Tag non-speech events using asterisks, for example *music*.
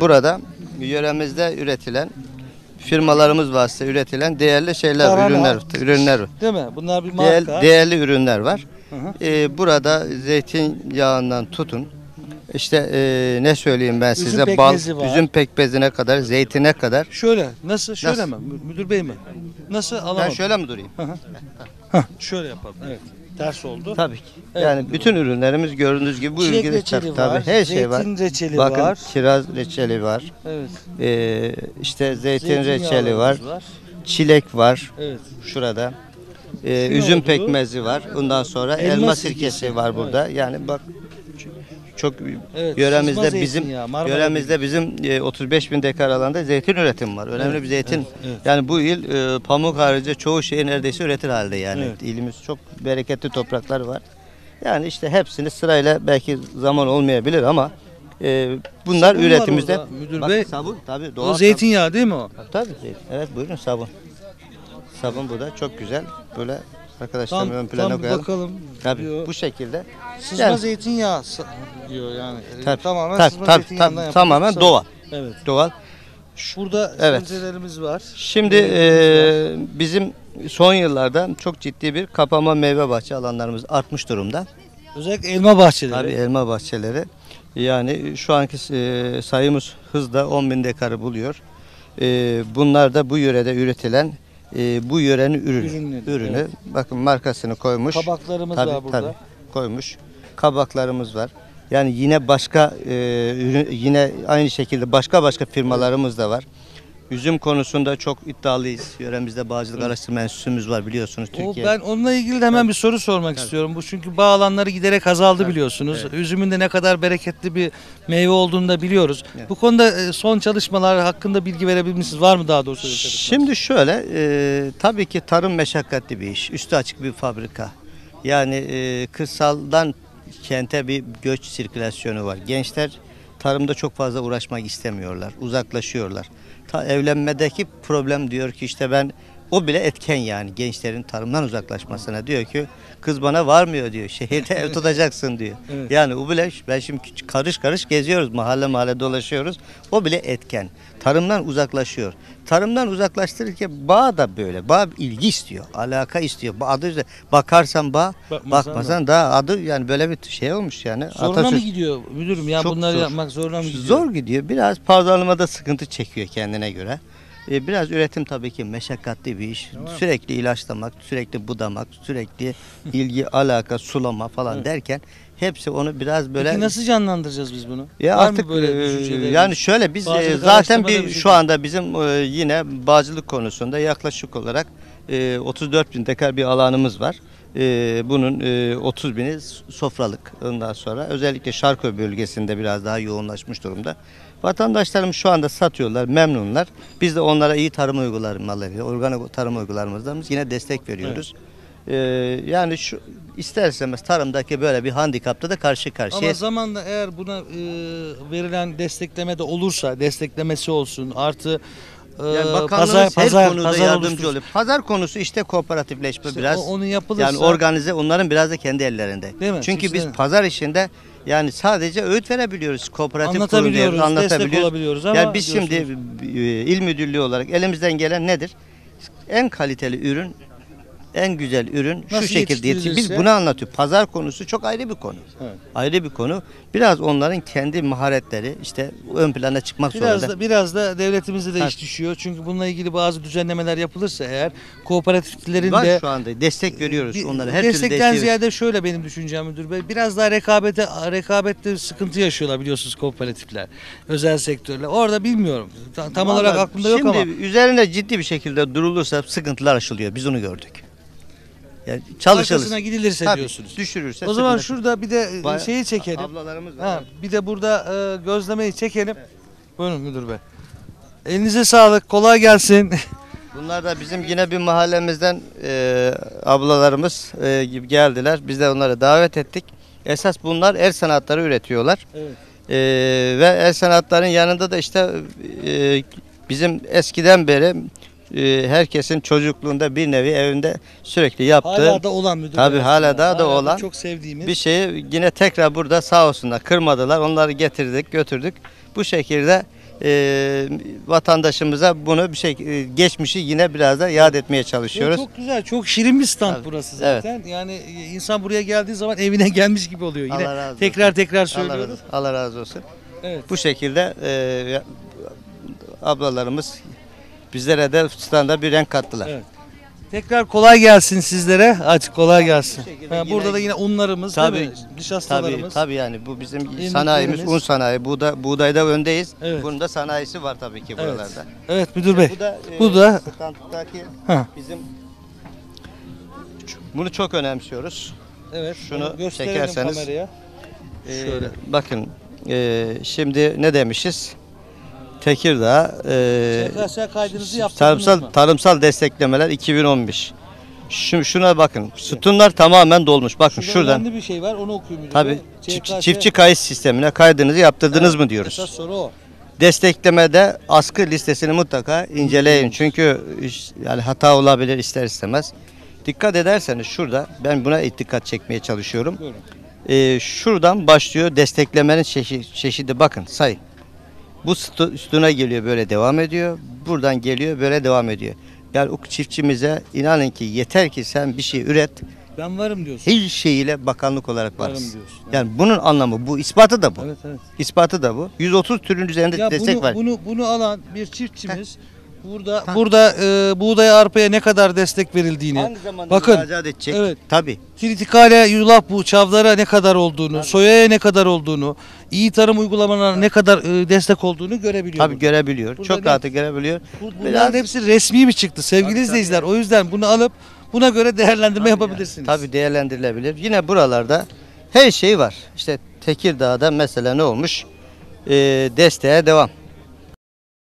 burada yöremizde üretilen firmalarımız vasıtasıyla üretilen değerli şeyler, Tarhana, ürünler, ürünler, Değil mi? Bunlar bir değer- marka. değerli ürünler var. Hı hı. Ee, burada zeytinyağından tutun. İşte ee, ne söyleyeyim ben Üzüm size bal, var. üzüm pekmezine kadar, zeytine kadar. Şöyle. Nasıl? Şöyle Nasıl? mi? Mü- Müdür bey mi? Nasıl? Ben Alamadım. şöyle mi durayım? Hah, şöyle yapalım. Evet. Ters oldu. Tabii ki. Evet. Yani bütün ürünlerimiz gördüğünüz gibi bu Çilek ilgili reçeli tabii var, her şey var. zeytin reçeli Bakın var. kiraz reçeli var. Evet. Ee, işte zeytin Zeytinyağlarımız reçeli var. Çilek var Evet. şurada. Ee, üzüm oldu? pekmezi var. Ondan sonra Elma elma, sirkesi. sirkesi var burada. Yani bak çok Evet, yöremizde bizim Marmara yöremizde bizim e, 35 bin dekar alanda zeytin üretimi var. Önemli Evet, bir zeytin. evet, evet. Yani bu il e, pamuk harici çoğu şeyi neredeyse üretir halde yani. Evet. İlimiz çok bereketli topraklar var. Yani işte hepsini sırayla belki zaman olmayabilir ama e, bunlar Sabun var üretimizde. orada, müdür Bak, bey. sabun tabii doğal O sabun. zeytinyağı değil mi o? Tabii. Evet buyurun sabun. Sabun bu da çok güzel. Böyle arkadaşlar Tam, ön plana bir koyalım. bakalım. Tabii diyor. bu şekilde. Sızma Yani- zeytinyağı sa- diyor yani. E, Tabii, tamamen tabii, sızma tabii, zeytinyağından tabii, yapılmış. tamamen Sa- doğal. Evet. Doğal. Burada Evet. sebzelerimiz var. Şimdi e, bizim son yıllarda çok ciddi bir kapama meyve bahçe alanlarımız artmış durumda. Özellikle elma bahçeleri. Tabii elma bahçeleri. Yani şu anki e, sayımız hızla 10 bin dekarı buluyor. E, bunlar da bu yörede üretilen e, bu yörenin ürünü. Ürünleri, ürünü. evet. Bakın markasını koymuş. Kabaklarımız Tabii, var burada. tabii, koymuş. Kabaklarımız var. Yani yine başka e, ürün, yine aynı şekilde başka başka firmalarımız da var. Üzüm konusunda çok iddialıyız. Yöremizde Bağcılık Araştırma Enstitümüz var biliyorsunuz O, Türkiye. ben onunla ilgili de hemen bir soru sormak istiyorum. Bu çünkü bağ alanları giderek azaldı biliyorsunuz. Üzümün de ne kadar bereketli bir meyve olduğunu da biliyoruz. Bu konuda e, son çalışmalar hakkında bilgi verebilir misiniz? Var mı daha doğrusu? öyle çalışmalar? Şimdi şöyle, e, tabii ki tarım meşakkatli bir iş. Üstü açık bir fabrika. Yani e, kırsaldan kente bir göç sirkülasyonu var. Gençler tarımda çok fazla uğraşmak istemiyorlar, uzaklaşıyorlar. Ta evlenmedeki problem diyor ki işte ben o bile etken yani gençlerin tarımdan uzaklaşmasına diyor ki kız bana varmıyor diyor. *laughs* Şehirde ev tutacaksın diyor. Evet. Yani o bile ben şimdi karış karış geziyoruz mahalle mahalle dolaşıyoruz. O bile etken. Tarımdan uzaklaşıyor. Tarımdan uzaklaştırırken bağ da böyle. Bağ ilgi istiyor, alaka istiyor. Adı üzerinde. bakarsan bağ, Bakmasan bakmasan da adı yani böyle bir şey olmuş yani. Zoruna mı Atasöz- gidiyor müdürüm? Ya Çok bunları zor. yapmak zoruna mı gidiyor? Zor gidiyor. Biraz pazarlamada sıkıntı çekiyor kendine göre. Ee, biraz üretim tabii ki meşakkatli bir iş. Sürekli ilaçlamak, sürekli budamak, sürekli *laughs* ilgi, alaka, sulama falan Evet. derken hepsi onu biraz böyle Peki nasıl canlandıracağız biz bunu? ya Var artık böyle e, yani şöyle biz e, Bağcılık zaten bir şu anda bizim e, yine bağcılık konusunda yaklaşık olarak e, 34 bin dekar bir alanımız var. E, bunun e, 30 bini sofralık. Ondan sonra özellikle Şarköy bölgesinde biraz daha yoğunlaşmış durumda. Vatandaşlarımız şu anda satıyorlar, memnunlar. Biz de onlara iyi tarım uygulamaları, organik tarım uygulamalarımızdan yine destek veriyoruz. E, yani şu ister istemez tarımdaki böyle bir handikapta da karşı karşıya Ama zamanla eğer buna e, verilen destekleme de olursa, desteklemesi olsun artı Yani bakanlığımız pazar her pazar konuda pazar yardımcı oluyor. Pazar konusu işte kooperatifleşme İşte biraz. o- onu yapılırsa yani organize onların biraz da kendi ellerinde. Değil mi? Çünkü Kimse biz mi? pazar işinde yani sadece öğüt verebiliyoruz. Kooperatif Anlatabiliyoruz, destek anlatabiliyoruz. olabiliyoruz ama yani biz şimdi diyorsunuz. e, il müdürlüğü olarak elimizden gelen nedir? En kaliteli ürün en güzel ürün şu Nasıl şekilde yetişir. Biz yetiştirilirse- bunu anlatıyoruz. Pazar konusu çok ayrı bir konu. Evet. Ayrı bir konu. Biraz onların kendi maharetleri işte ön plana çıkmak Biraz zorunda. da biraz da devletimizde de iş düşüyor. Çünkü bununla ilgili bazı düzenlemeler yapılırsa eğer kooperatiflerin Var de şu anda destek veriyoruz bir- onlara. Her türlü destekten ziyade şöyle benim düşüncem müdür bey. Biraz daha rekabete rekabette sıkıntı yaşıyorlar biliyorsunuz kooperatifler. Özel sektörler. Orada bilmiyorum. Ta- Tam olarak Vallahi aklımda yok şimdi ama. üzerine ciddi bir şekilde durulursa sıkıntılar aşılıyor. Biz onu gördük. Yani çalışırız. Arkasına gidilirse Tabii, diyorsunuz. Düşürürse O zaman sıkıntı- şurada bir de e, Bayağı- şeyi çekelim. Ablalarımız var. Ha, bir de burada e, gözlemeyi çekelim. Buyurun müdür bey. Elinize sağlık. Kolay gelsin. *laughs* Bunlar da bizim yine bir mahallemizden e, ablalarımız e, gibi geldiler. Biz de onları davet ettik. Esas bunlar el sanatları üretiyorlar. Evet. E, ve el sanatların yanında da işte e, bizim eskiden beri e, herkesin çocukluğunda bir nevi evinde sürekli yaptığı Hala da olan müdür Tabii, hala daha da olan Çok sevdiğimiz. bir şeyi yine tekrar burada sağ olsunlar kırmadılar. Onları getirdik götürdük. Bu şekilde e, vatandaşımıza bunu bir şey e, geçmişi yine biraz da yad etmeye çalışıyoruz. Çok güzel, çok şirin bir stand Tabii, burası evet. zaten. Yani e, insan buraya geldiği zaman evine *laughs* gelmiş gibi oluyor. Yine Allah razı olsun. tekrar tekrar Allah söylüyoruz. razı, Allah razı olsun. Evet. Bu şekilde e, ablalarımız bizlere de standa bir renk kattılar. Evet. Tekrar kolay gelsin sizlere. Hadi kolay gelsin. Ha, yine- burada da yine unlarımız Tabii, değil mi? Tabii, Nişastalarımız. tabii yani bu bizim sanayimiz, un sanayi, buğda, buğdayda öndeyiz. Evet. Bunun da sanayisi var tabii ki Evet. buralarda. Evet müdür bey. Bu da, e, Bu da- standtaki Ha. bizim bunu çok önemsiyoruz. Evet. Şunu çekerseniz. kameraya. Ee, Şöyle. Bakın e, şimdi ne demişiz? Tekirdağ e, SKS kaydınızı yaptırdınız tarımsal mı? tarımsal desteklemeler 2015. Şu, şuna bakın. Sütunlar tamamen dolmuş. Bakın Şurada şuradan. önemli bir şey var onu okuyayım Tabii çiftçi, SKS çiftçi kayıt sistemine kaydınızı yaptırdınız mı diyoruz. Esas soru o. Desteklemede askı listesini mutlaka inceleyin. Çünkü iş- yani hata olabilir ister istemez. Dikkat ederseniz şurada ben buna dikkat çekmeye çalışıyorum. Buyurun. Ee, şuradan başlıyor desteklemenin çeşi- çeşidi bakın sayın. Bu üstüne geliyor böyle devam ediyor. Buradan geliyor böyle devam ediyor. Yani o çiftçimize inanın ki yeter ki sen bir şey üret. Ben varım diyorsun. Her şeyiyle bakanlık olarak Varım varız. diyorsun. Yani bunun anlamı bu. ispatı da bu. Evet evet. İspatı da bu. 130 türün üzerinde Ya destek bunu, var. bunu bunu alan bir çiftçimiz burada burada e, buğdaya arpaya ne kadar destek verildiğini Hangi zamanda bakın müracaat edecek? evet. Tabii. kritikale yulaf bu çavdara ne kadar olduğunu, soyaya ne kadar olduğunu, iyi tarım uygulamalarına ne kadar e, destek olduğunu görebiliyor. Tabii görebiliyor. Burada Çok ne- rahat görebiliyor. Bu, bunların Biraz- hepsi resmi mi çıktı sevgili Tabii, izleyiciler? O yüzden bunu alıp buna göre değerlendirme yapabilirsiniz. Tabii değerlendirilebilir. Yine buralarda her şey var. İşte Tekirdağ'da mesela ne olmuş? Ee, desteğe devam.